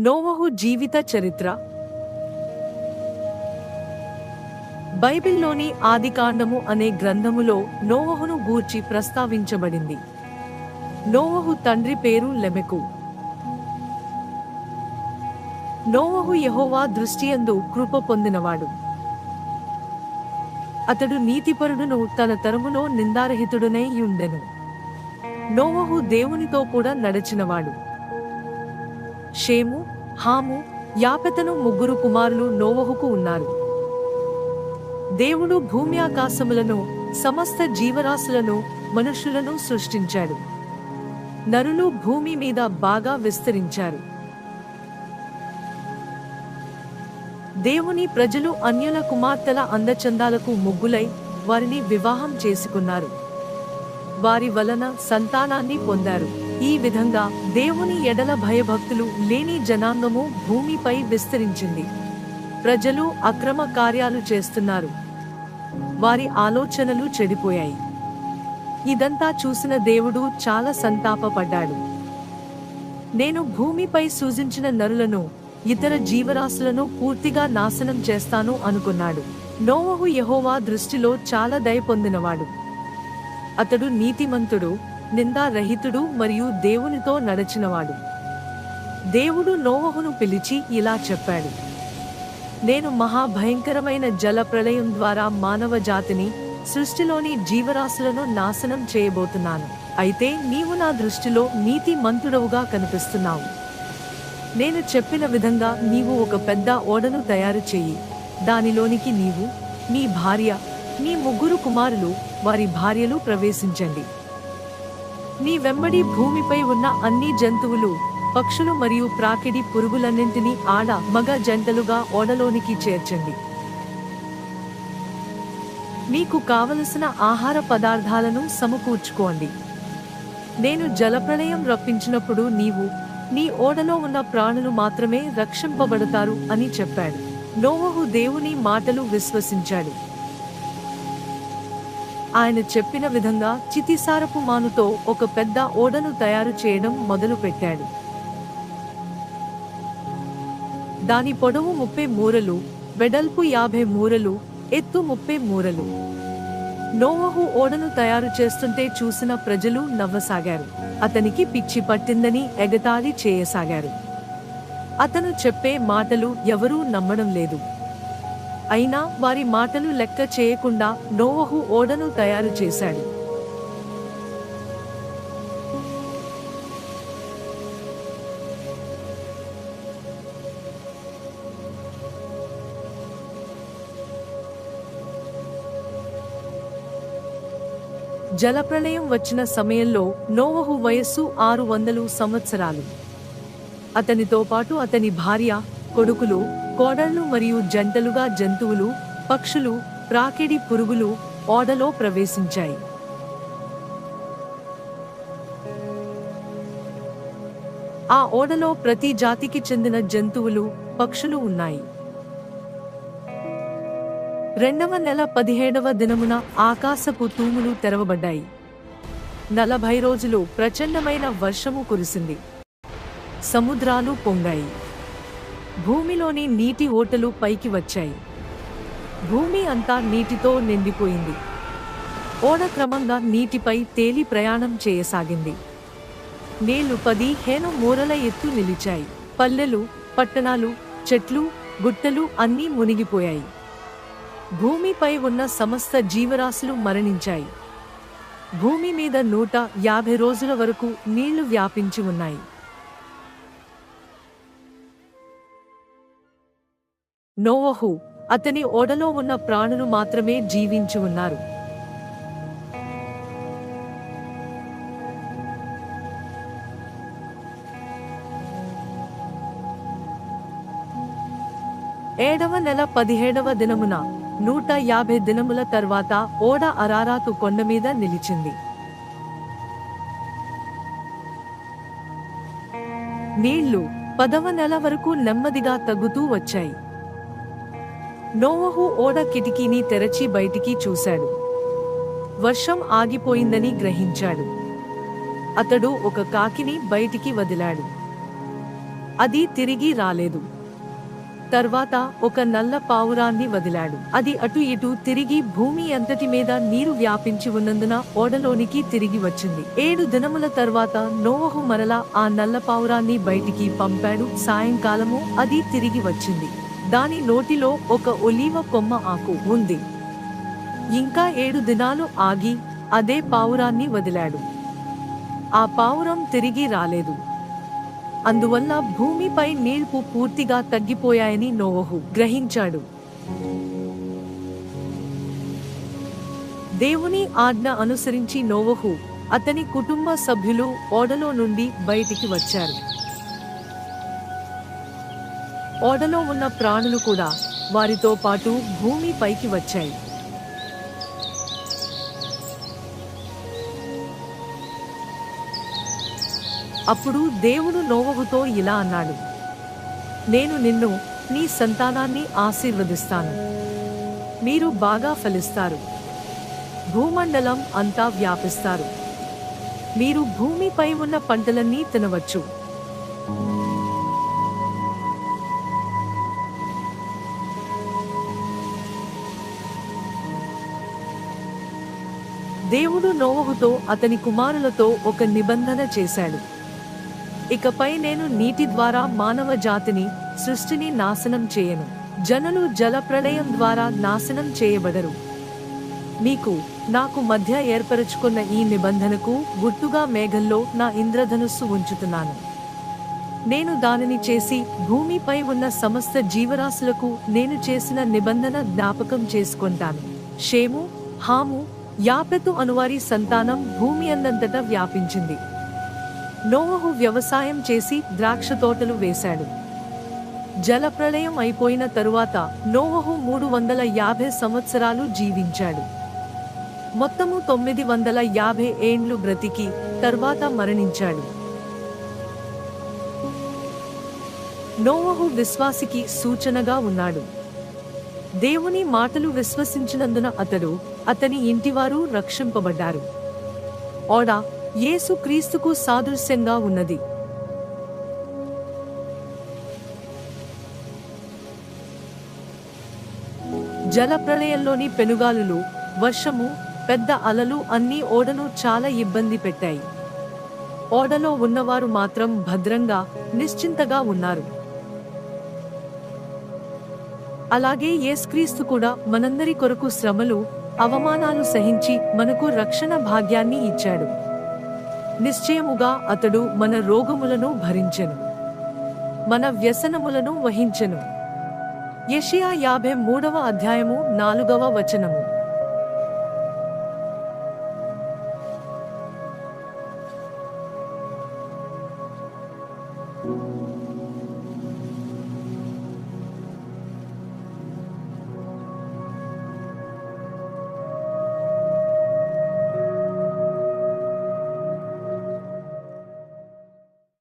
నోవహు జీవిత చరిత్ర. బైబిల్లోని ఆదికాండము అనే గ్రంథములో నోవహును గూర్చి ప్రస్తావించబడింది. నోవహు తండ్రి పేరు లెమెకు. నోవహు యహోవా దృష్టియందు కృప పొందినవాడు. అతడు నీతిపరుడును తన తరములో నిందారహితుడునై ఉండెను నోవహు దేవునితో కూడా నడచినవాడు. షేము హాము యాపెతను ముగ్గురు కుమారులు నోవహుకు ఉన్నారు. దేవుడు భూమి ఆకాశములను సమస్త జీవరాశులను మనుషులను సృష్టించాడు. నరులు భూమి మీద బాగా విస్తరించారు. దేవుని ప్రజలు అన్యుల కుమార్తెల అందచందాలకు ముగ్గులై వారిని వివాహం చేసుకున్నారు. వారి వలన సంతానాన్ని పొందారు. ఈ విధంగా దేవుని ఎడల భయభక్తులు లేని జనాంగము భూమిపై విస్తరించింది. ప్రజలు అక్రమ కార్యాలు చేస్తున్నారు. వారి ఆలోచనలు చెడిపోయాయి. ఇదంతా చూసిన దేవుడు చాలా సంతాపపడ్డాడు. నేను భూమిపై సూచించిన నరులను ఇతర జీవరాశులను పూర్తిగా నాశనం చేస్తాను అనుకున్నాడు. నోవహు యహోవా దృష్టిలో చాలా దయ పొందినవాడు. అతడు నీతిమంతుడు నిందారహితుడు మరియు దేవునితో నడచినవాడు. దేవుడు నోవహును పిలిచి ఇలా చెప్పాడు. నేను మహాభయంకరమైన జల ప్రళయం ద్వారా మానవ జాతిని సృష్టిలోని జీవరాశులను నాశనం చేయబోతున్నాను. అయితే నీవు నా దృష్టిలో నీతి మంతుడవుగా కనిపిస్తున్నావు. నేను చెప్పిన విధంగా నీవు ఒక పెద్ద ఓడను తయారు చేయి. దానిలోనికి నీవు నీ భార్య నీ ముగ్గురు కుమారులు వారి భార్యలు ప్రవేశించండి. నీ వెంబడి భూమిపై ఉన్న అన్ని జంతువులు పక్షులు మరియు ప్రాకిడి పురుగులన్నింటినీ ఆడ మగ జంటలుగా ఓడలోనికి చేర్చండి. మీకు కావలసిన ఆహార పదార్థాలను సమకూర్చుకోండి. నేను జలప్రళయం రప్పించినప్పుడు నీవు నీ ఓడలో ఉన్న ప్రాణులు మాత్రమే రక్షింపబడతారు అని చెప్పాడు. నోవహు దేవుని మాటలు విశ్వసించాడు. ఆయన చెప్పిన విధంగా చితిసారపు మానుతో ఒక పెద్ద ఓడను తయారు చేయడం మొదలుపెట్టాడు. దాని పొడవు ముప్పై మూరలు వెడల్పు యాభై మూరలు ఎత్తు ముప్పై మూరలు. నోవహు ఓడను తయారు చేస్తుంటే చూసిన ప్రజలు నవ్వసాగారు. అతనికి పిచ్చి పట్టిందని ఎగతాళి చేయసాగారు. అతను చెప్పే మాటలు ఎవరూ నమ్మడం లేదు. అయినా వారి మాటలు లెక్క చేయకుండా నోవహు ఓడను తయారు చేశాడు. జలప్రళయం వచ్చిన సమయంలో నోవహు వయస్సు ఆరు వందలు సంవత్సరాలు. అతనితో పాటు అతని భార్య కొడుకులు కోడళ్ళు మరియు జంటలుగా జంతువులు పక్షులు ప్రాకిడి పురుగులు ఓడలో ప్రవేశించాయి. ఆ ఓడలో ప్రతి జాతికి చెందిన జంతువులు పక్షులు ఉన్నాయి. రెండవ నెల పదిహేడవ దినమున ఆకాశపు తూములు తెరవబడ్డాయి. నలభై రోజులు ప్రచండమైన వర్షము కురిసింది. సముద్రాలు పొంగాయి. భూమిలోని నీటి ఓటలు పైకి వచ్చాయి. భూమి అంతా నీటితో నిండిపోయింది. ఓడ క్రమంగా నీటిపై తేలి ప్రయాణం చేయసాగింది. నీళ్ళు పదిహేను మూరల ఎత్తు నిలిచాయి. పల్లెలు పట్టణాలు చెట్లు గుట్టలు అన్నీ మునిగిపోయాయి. భూమిపై ఉన్న సమస్త జీవరాశులు మరణించాయి. భూమి మీద నూట యాభై రోజుల వరకు నీళ్ళు వ్యాపించి ఉన్నాయి. నోవహు అతని ఓడలో ఉన్న ప్రాణులు మాత్రమే జీవించి ఉన్నారు. ఏడవ నెల పదిహేడవ దినమున నూట యాభై దినముల తర్వాత ఓడ అరారాతు కొండ మీద నిలిచింది. నీళ్ళు పదవ నెల వరకు నెమ్మదిగా తగ్గుతూ వచ్చాయి. నోవహు ఓడ కిటికీని తెరచి బయటికి చూశాడు. వర్షం ఆగిపోయిందని గ్రహించాడు. అతడు ఒక కాకిని బయటికి వదిలాడు. అది తిరిగి రాలేదు. తర్వాత ఒక నల్ల పావురాన్ని వదిలాడు. అది అటు ఇటు తిరిగి భూమి అంతటి మీద నీరు వ్యాపించి ఉన్నందున ఓడలోనికి తిరిగి వచ్చింది. ఏడు దినముల తర్వాత నోవహు మరలా ఆ నల్ల పావురాన్ని బయటికి పంపాడు. సాయంకాలము అది తిరిగి వచ్చింది. దాని నోటిలో ఒక ఒలీవ కొమ్మ ఆకు ఉంది. ఇంకా ఏడు దినాలు ఆగి అదే పావురాన్ని వదిలాడు. ఆ పావురం తిరిగి రాలేదు. అందువల్ల భూమిపై నీళ్ళు పూర్తిగా తగ్గిపోయాయని నోవహు గ్రహించాడు. దేవుని ఆజ్ఞ అనుసరించి నోవహు అతని కుటుంబ సభ్యులు ఓడలో నుండి బయటికి వచ్చారు. ఓడలో ఉన్న ప్రాణులు కూడా వారితో పాటు భూమిపైకి వచ్చాయి. అప్పుడు దేవుడు నోవహుతో ఇలా అన్నాడు నేను నిన్ను నీ సంతానాన్ని ఆశీర్వదిస్తాను. మీరు బాగా ఫలిస్తారు. భూమండలం అంతా వ్యాపిస్తారు. మీరు భూమిపై ఉన్న పంటలన్నీ తినవచ్చు. దేవుడు నోవహుతో అతని కుమారులతో ఒక నిబంధన చేశాడు. ఇకపై నేను నీటి ద్వారా మానవ జాతిని సృష్టిని నాశనం చేయను. జనులు జలప్రళయం ద్వారా నాశనం చేయబడరు. నీకు నాకు మధ్య ఏర్పరచుకున్న ఈ నిబంధనకు గుర్తుగా మేఘంలో నా ఇంద్రధనుస్సు ఉంచుతున్నాను. నేను దానిని చేసి భూమిపై ఉన్న సమస్త జీవరాశులకు నేను చేసిన నిబంధన జ్ఞాపకం చేసుకుంటాను. షేము హాము యాపెతు అనువారి సంతానం భూమి అందంతటా వ్యాపించింది. నోవహు వ్యవసాయం చేసి ద్రాక్ష తోటలు వేశాడు. జలప్రళయం అయిపోయిన తరువాత నోవహు మూడు వందల యాభై సంవత్సరాలు జీవించాడు. మొత్తము తొమ్మిది వందల యాభై ఏండ్లు బ్రతికి తర్వాత మరణించాడు. నోవహు విశ్వాసికి సూచనగా ఉన్నాడు. దేవుని మాటలు విశ్వసించినందున అతడు అతని ఇంటివారు రక్షింపబడ్డారు. ఓడ యేసు క్రీస్తుకు సాదృశ్యంగా ఉన్నది. జలప్రలయంలోని పెనుగాలులు వర్షము పెద్ద అలలు అన్నీ ఓడను చాలా ఇబ్బంది పెట్టాయి. ఓడలో ఉన్నవారు మాత్రం భద్రంగా నిశ్చింతగా ఉన్నారు. అలాగే యేసుక్రీస్తు కూడా మనందరి కొరకు శ్రమలు అవమానాలు సహించి మనకు రక్షణ భాగ్యాన్ని ఇచ్చాడు. నిశ్చయముగా అతడు మన రోగములను భరించెను. మన వ్యసనములను వహించెను. యషియా యాభై మూడవ అధ్యాయము నాలుగవ వచనము.